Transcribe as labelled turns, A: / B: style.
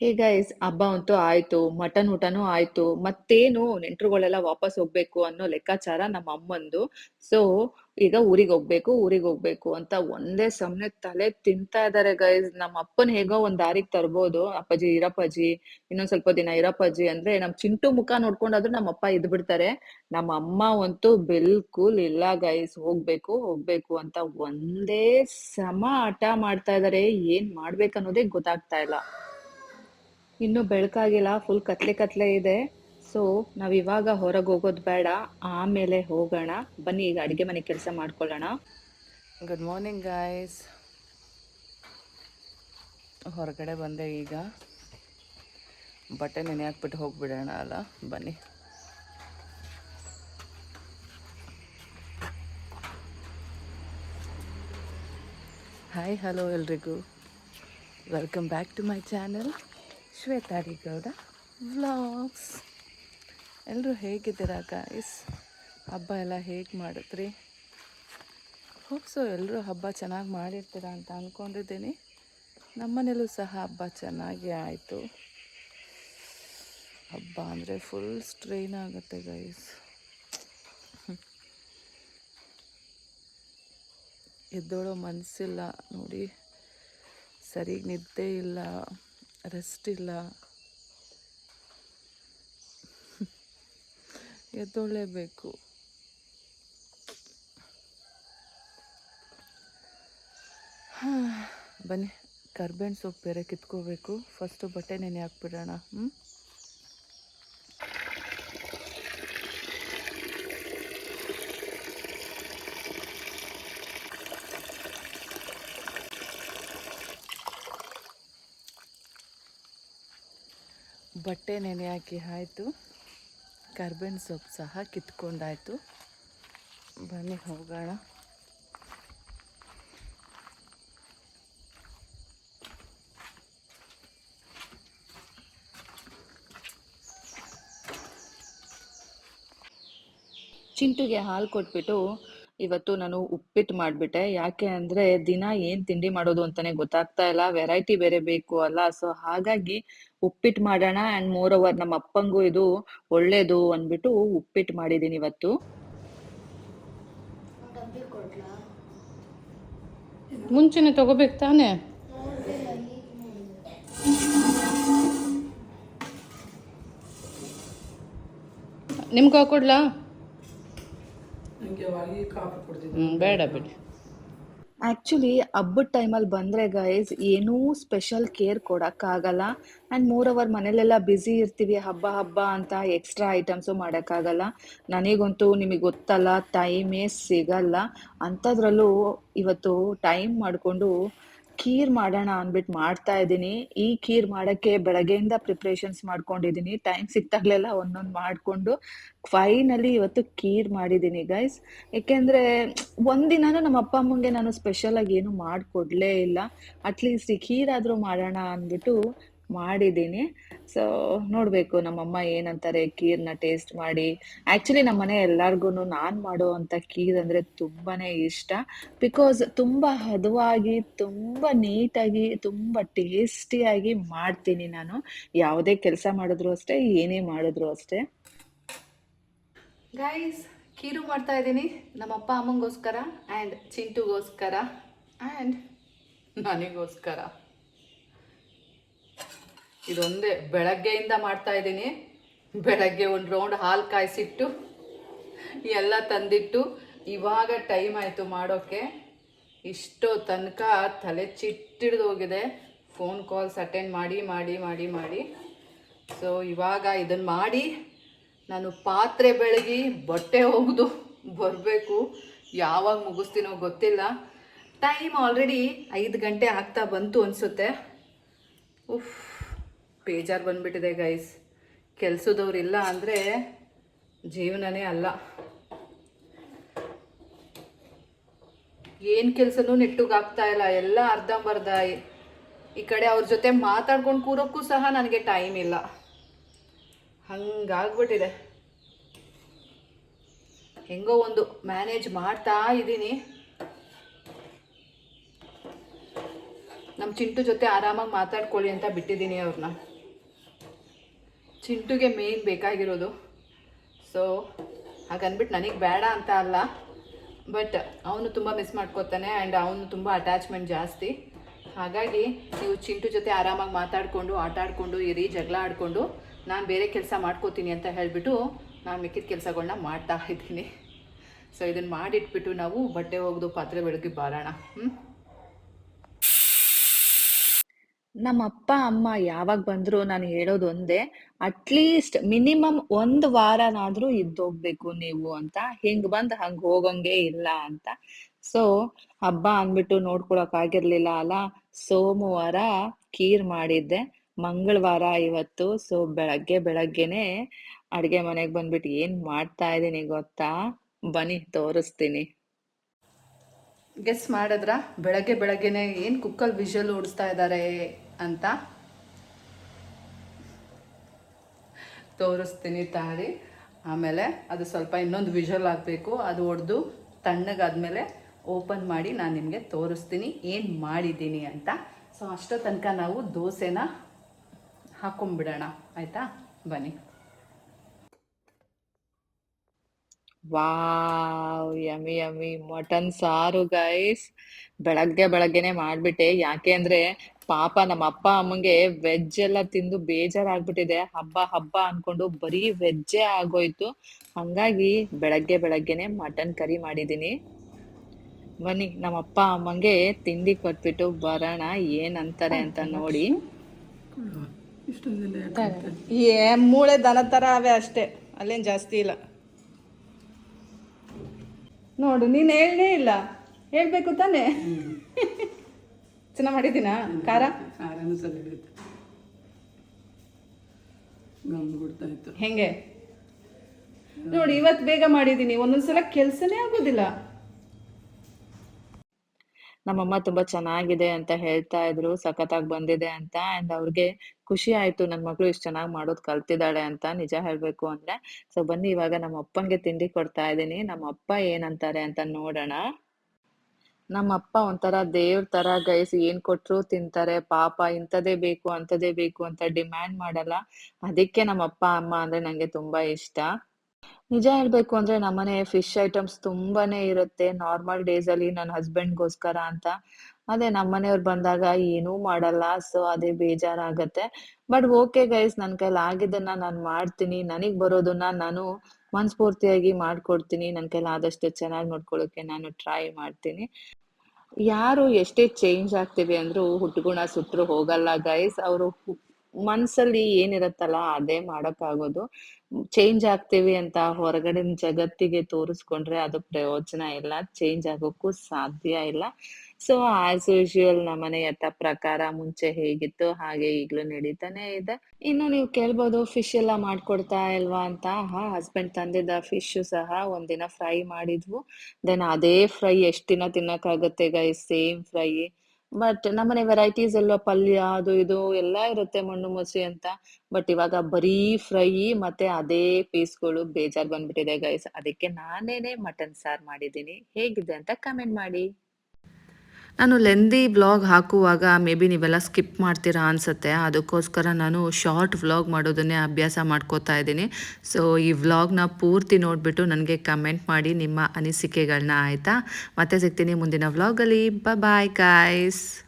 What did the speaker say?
A: Hey guys ಹಬ್ಬ ಅಂತೂ ಆಯ್ತು ಮಟನ್ ಊಟನೂ ಆಯ್ತು, ಮತ್ತೇನು ನೆಂಟ್ರುಗಳೆಲ್ಲ ವಾಪಸ್ ಹೋಗ್ಬೇಕು ಅನ್ನೋ ಲೆಕ್ಕಾಚಾರ ನಮ್ಮ ಅಮ್ಮಂದು. ಸೊ ಈಗ ಊರಿಗೆ ಹೋಗ್ಬೇಕು ಊರಿಗೆ ಹೋಗ್ಬೇಕು ಅಂತ ಒಂದೇ ಸಮನೆ ತಲೆ ತಿಂತಾ ಇದಾರೆ ಗೈಸ್ ನಮ್ಮ ಅಪ್ಪನ್ ಹೇಗೋ ಒಂದ್ ದಾರಿಗೆ ತರ್ಬೋದು. ಅಪ್ಪಾಜಿ ಇರಪ್ಪಾಜಿ ಇನ್ನೊಂದ್ ಸ್ವಲ್ಪ ದಿನ ಇರಪ್ಪಾಜಿ ಅಂದ್ರೆ ನಮ್ ಚಿಂಟು ಮುಖ ನೋಡ್ಕೊಂಡಾದ್ರೂ ನಮ್ಮ ಅಪ್ಪ ಇದ್ ಬಿಡ್ತಾರೆ. ನಮ್ಮ ಅಮ್ಮ ಅಂತೂ ಬಿಲ್ಕುಲ್ ಇಲ್ಲ ಗೈಸ್ ಹೋಗ್ಬೇಕು ಹೋಗ್ಬೇಕು ಅಂತ ಒಂದೇ ಸಮ ಹಠ ಮಾಡ್ತಾ ಇದಾರೆ. ಏನ್ ಮಾಡ್ಬೇಕನ್ನೋದೇ ಗೊತ್ತಾಗ್ತಾ ಇಲ್ಲ. ಇನ್ನು ಬೆಳಕಾಗಿಲ್ಲ ಫುಲ್ ಕತ್ಲೆ ಕತ್ಲೆ ಇದೆ. ಸೊ ನಾವ್ ಇವಾಗ ಹೊರಗೆ ಹೋಗೋದು ಬೇಡ, ಆಮೇಲೆ ಹೋಗೋಣ. ಬನ್ನಿ, ಈಗ ಅಡಿಗೆ ಮನೆ ಕೆಲಸ ಮಾಡ್ಕೊಳ್ಳೋಣ.
B: ಗುಡ್ ಮಾರ್ನಿಂಗ್ ಗಾಯ್ಸ್ ಹೊರಗಡೆ ಬಂದೆ ಈಗ. ಬಟ್ಟೆ ನೆನೆ ಹಾಕ್ಬಿಟ್ಟು ಹೋಗ್ಬಿಡೋಣ ಅಲ್ಲ? ಬನ್ನಿ. ಹಾಯ್ ಹಲೋ ಎಲ್ರಿಗೂ. Welcome back to my channel Shwetadi Gowda vlogs ಎಲ್ಲರೂ ಹೇಗಿದ್ದೀರಾ ಗಾಯ್ಸ್ ಹಬ್ಬ ಎಲ್ಲ ಹೇಗೆ ಮಾಡಿದ್ರಿ? ಹೋಪ್ಸು ಎಲ್ಲರೂ ಹಬ್ಬ ಚೆನ್ನಾಗಿ ಮಾಡಿರ್ತೀರ ಅಂತ ಅಂದ್ಕೊಂಡಿದ್ದೀನಿ ನಮ್ಮನೇಲೂ ಸಹ ಹಬ್ಬ ಚೆನ್ನಾಗಿ ಆಯಿತು. ಹಬ್ಬ ಅಂದರೆ ಫುಲ್ ಸ್ಟ್ರೈನ್ ಆಗುತ್ತೆ ಗಾಯಸ್ ಎದ್ದೋಳೋ ಮನಸ್ಸಿಲ್ಲ ನೋಡಿ. ಸರಿಗೆ ನಿದ್ದೆ ಇಲ್ಲ. ರೆಸ್ಟ್ ಇಲ್ಲ ಎದ್ದೊಳ್ಳೇಬೇಕು ಬನ್ನಿ. ಕರ್ಬೇವಿನ ಸೊಪ್ಪು ಬೇರೆ ಕಿತ್ಕೋಬೇಕು. ಫಸ್ಟು ಬಟ್ಟೆ ನೆನೆ ಹಾಕ್ಬಿಡೋಣ. ಹ್ಞೂ ಬಟ್ಟೆ ನೆನೆ ಹಾಕಿ ಆಯಿತು. ಕರ್ಬೇವಿನ ಸೊಪ್ಪು ಸಹ ಕಿತ್ಕೊಂಡಾಯಿತು. ಬನ್ನಿ ಹೋಗೋಣ.
A: ಚಿಂಟುಗೆ ಹಾಲು ಕೊಟ್ಬಿಟ್ಟು ಇವತ್ತು ನಾನು ಉಪ್ಪಿಟ್ಟು ಮಾಡ್ಬಿಟ್ಟೆ. ಯಾಕೆ ಅಂದ್ರೆ ದಿನ ಏನ್ ತಿಂಡಿ ಮಾಡೋದು ಅಂತಾನೆ ಗೊತ್ತಾಗ್ತಾ ಇಲ್ಲ. ವೆರೈಟಿ ಬೇರೆ ಬೇಕು ಅಲ್ಲ. ಸೊ ಹಾಗಾಗಿ ಉಪ್ಪಿಟ್ಟು ಮಾಡೋಣ ಅಂಡ್ ಮೋರ್ ಓವರ್ ನಮ್ಮ ಅಪ್ಪಂಗೂ ಇದು ಒಳ್ಳೇದು ಅಂದ್ಬಿಟ್ಟು ಉಪ್ಪಿಟ್ಟು ಮಾಡಿದ್ದೀನಿ ಇವತ್ತು.
C: ಮುಂಚೆನೆ ತಗೋಬೇಕು ತಾನೇ? ನಿಮ್ಗೆ ಹಾಕೊಡ್ಲಾ? ಬೇಡ ಬಿಡಿ.
A: ಆಕ್ಚುಲಿ ಹಬ್ಬದ ಟೈಮಲ್ಲಿ ಬಂದ್ರೆ ಗೈಸ್ ಏನೂ ಸ್ಪೆಷಲ್ ಕೇರ್ ಕೊಡೋಕ್ಕಾಗಲ್ಲ. ಆ್ಯಂಡ್ ಮೋರ್ ಅವರ್ ಮನೇಲೆಲ್ಲ ಬ್ಯುಸಿ ಇರ್ತೀವಿ ಹಬ್ಬ ಹಬ್ಬ ಅಂತ ಎಕ್ಸ್ಟ್ರಾ ಐಟಮ್ಸು ಮಾಡೋಕ್ಕಾಗಲ್ಲ. ನನಗಂತೂ ನಿಮಗೆ ಗೊತ್ತಲ್ಲ ಟೈಮೇ ಸಿಗಲ್ಲ. ಅಂಥದ್ರಲ್ಲೂ ಇವತ್ತು ಟೈಮ್ ಮಾಡಿಕೊಂಡು ಖೀರ್ ಮಾಡೋಣ ಅಂದ್ಬಿಟ್ಟು ಮಾಡ್ತಾ ಇದ್ದೀನಿ. ಈ ಖೀರ್ ಮಾಡೋಕ್ಕೆ ಬೆಳಗ್ಗೆಯಿಂದ ಪ್ರಿಪ್ರೇಷನ್ಸ್ ಮಾಡ್ಕೊಂಡಿದ್ದೀನಿ. ಟೈಮ್ ಸಿಕ್ತಾಗಲೆಲ್ಲ ಒಂದೊಂದು ಮಾಡಿಕೊಂಡು ಫೈನಲಿ ಇವತ್ತು ಖೀರ್ ಮಾಡಿದ್ದೀನಿ ಗೈಸ್ ಏಕೆಂದರೆ ಒಂದಿನಾನು ನಮ್ಮ ಅಪ್ಪ ಅಮ್ಮಂಗೆ ನಾನು ಸ್ಪೆಷಲಾಗಿ ಏನು ಮಾಡಿಕೊಡ್ಲೇ ಇಲ್ಲ. ಅಟ್ಲೀಸ್ಟ್ ಈ ಖೀರ್ ಆದರೂ ಮಾಡೋಣ ಅಂದ್ಬಿಟ್ಟು ಮಾಡಿದ್ದೀನಿ. ಸೊ ನೋಡಬೇಕು ನಮ್ಮಮ್ಮ ಏನಂತಾರೆ ಖೀರ್ನ ಟೇಸ್ಟ್ ಮಾಡಿ. ಆ್ಯಕ್ಚುಲಿ ನಮ್ಮ ಮನೆ ಎಲ್ಲರಿಗೂ ನಾನು ಮಾಡೋ ಅಂಥ ಖೀರ್ ಅಂದರೆ ತುಂಬಾ ಇಷ್ಟ. ಬಿಕಾಸ್ ತುಂಬ ಹದವಾಗಿ ತುಂಬ ನೀಟಾಗಿ ತುಂಬ ಟೇಸ್ಟಿಯಾಗಿ ಮಾಡ್ತೀನಿ ನಾನು. ಯಾವುದೇ ಕೆಲಸ ಮಾಡಿದ್ರು ಅಷ್ಟೇ ಏನೇ ಮಾಡಿದ್ರು ಅಷ್ಟೇ.
B: ಗೈಸ್ ಖೀರು ಮಾಡ್ತಾ ಇದ್ದೀನಿ. ನಮ್ಮ ಅಪ್ಪ ಅಮ್ಮಂಗೋಸ್ಕರ ಆ್ಯಂಡ್ ಚಿಂಟುಗೋಸ್ಕರ ಆ್ಯಂಡ್ ನನಗೋಸ್ಕರ. ಇದೊಂದೇ ಬೆಳಗ್ಗೆಯಿಂದ ಮಾಡ್ತಾ ಇದ್ದೀನಿ. ಬೆಳಗ್ಗೆ ಒಂದು ರೌಂಡ್ ಹಾಲು ಕಾಯಿಸಿಟ್ಟು, ಎಲ್ಲ ತಂದಿಟ್ಟು, ಇವಾಗ ಟೈಮ್ ಆಯಿತು ಮಾಡೋಕ್ಕೆ ಇಷ್ಟೋ ತನಕ ತಲೆ ಚಿಟ್ಟಿಡ್ದು ಹೋಗಿದೆ. ಫೋನ್ ಕಾಲ್ಸ್ ಅಟೆಂಡ್ ಮಾಡಿ ಮಾಡಿ ಮಾಡಿ ಮಾಡಿ. ಸೊ ಇವಾಗ ಇದನ್ನು ಮಾಡಿ. ನಾನು ಪಾತ್ರೆ ಬೆಳಗಿ ಬಟ್ಟೆ ಒಗೆದು ಬರಬೇಕು. ಯಾವಾಗ ಮುಗಿಸ್ತೀನೋ ಗೊತ್ತಿಲ್ಲ. ಟೈಮ್ ಆಲ್ರೆಡಿ ಐದು ಗಂಟೆ ಆಗ್ತಾ ಬಂತು ಅನಿಸುತ್ತೆ. ಉಫ್ ಬೇಜಾರು ಬಂದ್ಬಿಟ್ಟಿದೆ ಗೈಸ್ ಕೆಲಸದವ್ರಿಲ್ಲ ಅಂದರೆ ಜೀವನನೇ ಅಲ್ಲ. ಏನು ಕೆಲಸನೂ ಆಗ್ತಾ ಇಲ್ಲ. ಎಲ್ಲ ಅರ್ಧಂಬರ್ಧ. ಈ ಕಡೆ ಅವ್ರ ಜೊತೆ ಮಾತಾಡ್ಕೊಂಡು ಕೂರೋಕ್ಕೂ ಸಹ ನನಗೆ ಟೈಮ್ ಇಲ್ಲ. ಹಂಗಾಗ್ಬಿಟ್ಟಿದೆ. ಹೆಂಗೋ ಒಂದು ಮ್ಯಾನೇಜ್ ಮಾಡ್ತಾ ಇದ್ದೀನಿ ನಮ್ಮ ಚಿಂಟು ಜೊತೆ ಆರಾಮಾಗಿ ಮಾತಾಡ್ಕೊಳ್ಳಿ ಅಂತ ಬಿಟ್ಟಿದ್ದೀನಿ ಅವ್ರನ್ನ ಚಿಂಟುಗೆ ಮೇನ್ ಬೇಕಾಗಿರೋದು. ಸೊ ಹಾಗನ್ಬಿಟ್ಟು ನನಗೆ ಬೇಡ ಅಂತ ಅಲ್ಲ. ಬಟ್ ಅವನು ತುಂಬ ಮಿಸ್ ಮಾಡ್ಕೋತಾನೆ ಆ್ಯಂಡ್ ಅವನು ತುಂಬ ಅಟ್ಯಾಚ್ಮೆಂಟ್ ಜಾಸ್ತಿ. ಹಾಗಾಗಿ ನೀವು ಚಿಂಟು ಜೊತೆ ಆರಾಮಾಗಿ ಮಾತಾಡಿಕೊಂಡು, ಆಟ ಆಡಿಕೊಂಡು, ಇರಿ, ಜಗಳ ಆಡಿಕೊಂಡು, ನಾನು ಬೇರೆ ಕೆಲಸ ಮಾಡ್ಕೋತೀನಿ ಅಂತ ಹೇಳಿಬಿಟ್ಟು ನಾನು ಮಿಕ್ಕಿದ ಕೆಲಸಗಳನ್ನ ಮಾಡ್ತಾ ಇದ್ದೀನಿ. ಸೊ ಇದನ್ನು ಮಾಡಿಟ್ಬಿಟ್ಟು ನಾವು ಬಟ್ಟೆ ಒಗೆದು ಪಾತ್ರೆ ಬೆಳಗ್ಗೆ ಬಾರೋಣ. ಹ್ಞೂ
A: ನಮ್ಮ ಅಪ್ಪ ಅಮ್ಮ ಯಾವಾಗ ಬಂದ್ರು ನಾನು ಹೇಳೋದು ಒಂದೇ ಅಟ್ಲೀಸ್ಟ್ ಮಿನಿಮಮ್ ಒಂದು ವಾರನಾದ್ರೂ ಇದ್ದೋಗ್ಬೇಕು ನೀವು ಅಂತ. ಹಿಂಗ್ ಬಂದ್ ಹಂಗ್ ಹೋಗಂಗೆ ಇಲ್ಲ ಅಂತ. ಸೊ ಹಬ್ಬ ಅಂದ್ಬಿಟ್ಟು ನೋಡ್ಕೊಳಕ್ ಆಗಿರ್ಲಿಲ್ಲ ಅಲ್ಲ? ಸೋಮವಾರ ಖೀರ್ ಮಾಡಿದ್ದೆ. ಮಂಗಳವಾರ ಇವತ್ತು. ಸೊ ಬೆಳಗ್ಗೆ ಬೆಳಗ್ಗೆನೆ ಅಡ್ಗೆ ಮನೆಗೆ ಬಂದ್ಬಿಟ್ಟು ಏನ್ ಮಾಡ್ತಾ ಇದ್ದೀನಿ ಗೊತ್ತಾ? ಬನ್ನಿ, ತೋರಿಸ್ತೀನಿ.
B: ಗೆಸ್ ಮಾಡಿದ್ರ? ಬೆಳಗ್ಗೆ ಬೆಳಗ್ಗೆನೆ ಏನು ಕುಕ್ಕಲ್ ವಿಷಲ್ ಓಡಿಸ್ತಾ ಇದ್ದಾರೆ ಅಂತ ತೋರಿಸ್ತೀನಿ ತಾಳಿ. ಆಮೇಲೆ ಅದು ಸ್ವಲ್ಪ ಇನ್ನೊಂದು ವಿಜುವಲ್ ಆಗಬೇಕು. ಅದು ಹೊಡೆದು ತಣ್ಣಗಾದ್ಮೇಲೆ ಓಪನ್ ಮಾಡಿ ನಾನು ನಿಮಗೆ ತೋರಿಸ್ತೀನಿ ಏನು ಮಾಡಿದ್ದೀನಿ ಅಂತ. ಸೊ ಅಷ್ಟೋ ತನಕ ನಾವು ದೋಸೆನ ಹಾಕೊಂಡ್ಬಿಡೋಣ ಆಯಿತಾ? ಬನ್ನಿ.
A: ವಾವ್ ಯಮಿ ಯಮಿ ಮಟನ್ ಸಾರು ಗೈಸ್ ಬೆಳಗ್ಗೆ ಬೆಳಗ್ಗೆನೆ ಮಾಡ್ಬಿಟ್ಟೆ. ಯಾಕೆ ಅಂದ್ರೆ ಪಾಪ ನಮ್ಮ ಅಪ್ಪ ಅಮ್ಮಂಗೆ ವೆಜ್ ಎಲ್ಲ ತಿಂದು ಬೇಜಾರಾಗ್ಬಿಟ್ಟಿದೆ. ಹಬ್ಬ ಹಬ್ಬ ಅನ್ಕೊಂಡು ಬರೀ ವೆಜ್ಜೇ ಆಗೋಯ್ತು. ಹಂಗಾಗಿ ಬೆಳಗ್ಗೆ ಬೆಳಗ್ಗೆನೆ ಮಟನ್ ಕರಿ ಮಾಡಿದೀನಿ ಬನ್ನಿ ನಮ್ಮ ಅಪ್ಪ ಅಮ್ಮಂಗೆ ತಿಂಡಿ ಕೊಟ್ಬಿಟ್ಟು ಬರೋಣ. ಏನಂತಾರೆ ಅಂತಾರೆ ಅಂತ ನೋಡಿ.
C: ಏ ಮೂಳೆ ದನ ಥರ ಅವೇ ಅಷ್ಟೇ. ಅಲ್ಲೇನು ಜಾಸ್ತಿ ಇಲ್ಲ. ನೋಡು ನೀನ್ ಹೇಳೇ ಇಲ್ಲ. ಹೇಳ್ಬೇಕು ತಾನೇ? ಚೆನ್ನಾಗಿ ಮಾಡಿದ್ದೀನಾ? ಖಾರ?
D: ಖಾರನೂ ಸರಿ ಬಿಡ್ತಾ ಇತ್ತು.
C: ಹೆಂಗೆ? ನೋಡಿ ಇವತ್ತು ಬೇಗ ಮಾಡಿದ್ದೀನಿ. ಒಂದೊಂದ್ಸಲ ಕೆಲಸನೇ ಆಗೋದಿಲ್ಲ.
A: ನಮ್ಮಮ್ಮ ತುಂಬಾ ಚೆನ್ನಾಗಿದೆ ಅಂತ ಹೇಳ್ತಾ ಇದ್ರು ಸಖತ್ತಾಗಿ ಬಂದಿದೆ ಅಂತ. ಅಂಡ್ ಅವ್ರಿಗೆ ಖುಷಿ ಆಯ್ತು ನನ್ ಮಗಳು ಇಷ್ಟು ಚೆನ್ನಾಗಿ ಮಾಡೋದ್ ಕಲ್ತಿದ್ದಾಳೆ ಅಂತ ನಿಜ ಹೇಳ್ಬೇಕು ಅಂದ್ರೆ. ಸೊ ಬನ್ನಿ ಇವಾಗ ನಮ್ಮ ಅಪ್ಪಂಗೆ ತಿಂಡಿ ಕೊಡ್ತಾ ಇದೀನಿ ನಮ್ಮ ಅಪ್ಪ ಏನಂತಾರೆ ಅಂತ ನೋಡೋಣ. ನಮ್ಮ ಅಪ್ಪ ಒಂಥರ ದೇವ್ರ ತರ ಗೈಸ್ ಏನ್ ಕೊಟ್ರು ತಿಂತಾರೆ, ಪಾಪ ಇಂಥದೇ ಬೇಕು ಅಂತದೇ ಬೇಕು ಅಂತ ಡಿಮ್ಯಾಂಡ್ ಮಾಡಲ್ಲ. ಅದಕ್ಕೆ ನಮ್ಮ ಅಪ್ಪ ಅಮ್ಮ ಅಂದ್ರೆ ನಂಗೆ ತುಂಬಾ ಇಷ್ಟ. ನಿಜ ಹೇಳ್ಬೇಕು ಅಂದ್ರೆ ನಮ್ಮನೆ ಫಿಶ್ ಐಟಮ್ಸ್ ತುಂಬಾನೇ ಇರುತ್ತೆ. ನಾರ್ಮಲ್ ಡೇಸ್ ಅಲ್ಲಿ ನನ್ನ ಹಸ್ಬೆಂಡ್ಗೋಸ್ಕರ ಅಂತ. ಅದೇ ನಮ್ಮನೆಯವ್ರು ಬಂದಾಗ ಏನೂ ಮಾಡಲ್ಲ ಸೊ ಅದೇ ಬೇಜಾರಾಗತ್ತೆ. ಬಟ್ ಓಕೆ ಗೈಸ್ ನನ್ ಕೈಲಿ ಆಗಿದ್ದನ್ನ ನಾನ್ ಮಾಡ್ತೀನಿ. ನನಗ್ ಬರೋದನ್ನ ನಾನು ಮನ್ಸ್ಫೂರ್ತಿಯಾಗಿ ಮಾಡ್ಕೊಡ್ತೀನಿ. ನನ್ನ ಕೈಲಿ ಆದಷ್ಟು ಚೆನ್ನಾಗಿ ನೋಡ್ಕೊಳ್ಳೋಕೆ ನಾನು ಟ್ರೈ ಮಾಡ್ತೀನಿ. ಯಾರು ಎಷ್ಟೇ ಚೇಂಜ್ ಆಗ್ತೀವಿ ಅಂದ್ರೂ ಹುಟ್ಟುಗುಣ ಸುಟ್ಟರು ಹೋಗಲ್ಲ ಗೈಸ್ ಅವರು ಮನ್ಸಲ್ಲಿ ಏನಿರತ್ತಲ್ಲ, ಅದೇ ಮಾಡೋಕ್ಕಾಗೋದು. ಚೇಂಜ್ ಆಗ್ತೀವಿ ಅಂತ ಹೊರಗಡೆ ಜಗತ್ತಿಗೆ ತೋರಿಸ್ಕೊಂಡ್ರೆ ಅದು ಪ್ರಯೋಜನ ಇಲ್ಲ ಚೇಂಜ್ ಆಗೋಕ್ಕೂ ಸಾಧ್ಯ ಇಲ್ಲ. ಸೊ ಆಸ್ ಯೂಶುವಲ್ ನಮ್ಮನೆ ಯಥ ಪ್ರಕಾರ ಮುಂಚೆ ಹೇಗಿತ್ತು, ಹಾಗೆ ಈಗಲೂ ನಡೀತಾನೆ ಇದೆ. ಇನ್ನು ನೀವು ಕೇಳ್ಬೋದು ಫಿಶ್ ಎಲ್ಲ ಮಾಡ್ಕೊಡ್ತಾ ಇಲ್ವಾ ಅಂತ. ಹಾ ಹಸ್ಬೆಂಡ್ ತಂದಿದ್ದ ಫಿಶ್ ಸಹ ಒಂದಿನ ಫ್ರೈ ಮಾಡಿದ್ವು. ದೆನ್ ಅದೇ ಫ್ರೈ ಎಷ್ಟು ದಿನ ತಿನ್ನಕ್ಕಾಗತ್ತೆ ಗೈಸ್ ಸೇಮ್ ಫ್ರೈ ಬಟ್ ನಮ್ಮನೆ ವೆರೈಟೀಸ್ ಎಲ್ಲ ಪಲ್ಯ, ಅದು ಇದು ಎಲ್ಲ ಇರುತ್ತೆ ಮಣ್ಣು ಮಸಿ ಅಂತ. ಬಟ್ ಇವಾಗ ಬರೀ ಫ್ರೈ ಮತ್ತೆ ಅದೇ ಪೀಸ್ಗಳು ಬೇಜಾರ್ ಬಂದ್ಬಿಟ್ಟಿದೆ ಗೈಸ್ ಅದಕ್ಕೆ ನಾನೇನೆ ಮಟನ್ ಸಾರ್ ಮಾಡಿದ್ದೀನಿ. ಹೇಗಿದೆ ಅಂತ ಕಮೆಂಟ್ ಮಾಡಿ.
E: ನಾನು ಲೆಂದಿ ವ್ಲಾಗ್ ಹಾಕುವಾಗ ಮೇ ಬಿ ನೀವೆಲ್ಲ ಸ್ಕಿಪ್ ಮಾಡ್ತೀರಾ ಅನಿಸುತ್ತೆ. ಅದಕ್ಕೋಸ್ಕರ ನಾನು ಶಾರ್ಟ್ ವ್ಲಾಗ್ ಮಾಡೋದನ್ನೇ ಅಭ್ಯಾಸ ಮಾಡ್ಕೋತಾ ಇದ್ದೀನಿ. ಸೊ ಈ ವ್ಲಾಗ್ನ ಪೂರ್ತಿ ನೋಡಿಬಿಟ್ಟು ನನಗೆ ಕಮೆಂಟ್ ಮಾಡಿ ನಿಮ್ಮ ಅನಿಸಿಕೆಗಳನ್ನ ಆಯಿತಾ? ಮತ್ತೆ ಸಿಗ್ತೀನಿ ಮುಂದಿನ ವ್ಲಾಗಲ್ಲಿ ಬಾಯ್ ಗಾಯ್ಸ್